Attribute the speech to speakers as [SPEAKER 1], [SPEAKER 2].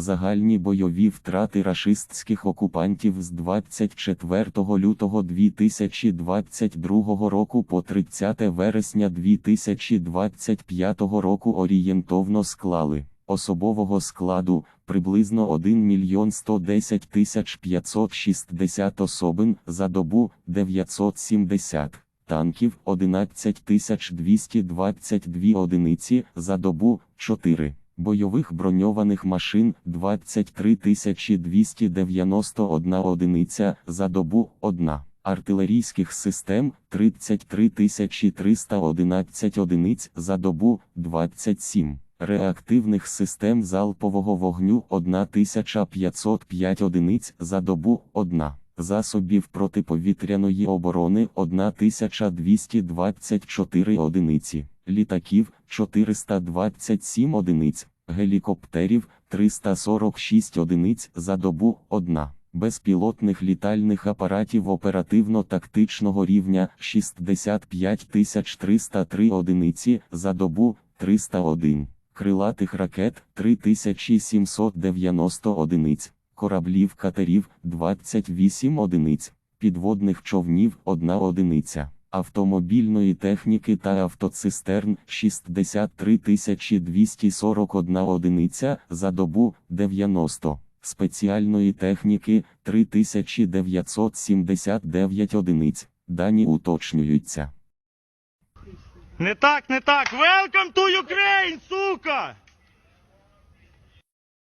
[SPEAKER 1] Загальні бойові втрати рашистських окупантів з 24 лютого 2022 року по 30 вересня 2025 року орієнтовно склали особового складу приблизно 1 мільйон 110 тисяч 560 особин за добу 970 танків 11 тисяч 222 одиниці за добу 4. Бойових броньованих машин 23 291 одиниця за добу 1. Артилерійських систем 33 311 одиниць за добу 27. Реактивних систем залпового вогню 1505 одиниць за добу 1. Засобів протиповітряної оборони 1224 одиниці, літаків 427 одиниць, гелікоптерів 346 одиниць за добу 1. Безпілотних літальних апаратів оперативно-тактичного рівня 65 303 одиниці за добу 301, крилатих ракет 3790 одиниць, кораблів катерів 28 одиниць, підводних човнів 1 одиниця, автомобільної техніки та автоцистерн 63 241 одиниця за добу 90, спеціальної техніки 3979 одиниць, дані уточнюються.
[SPEAKER 2] Не так, не так. Welcome to Ukraine!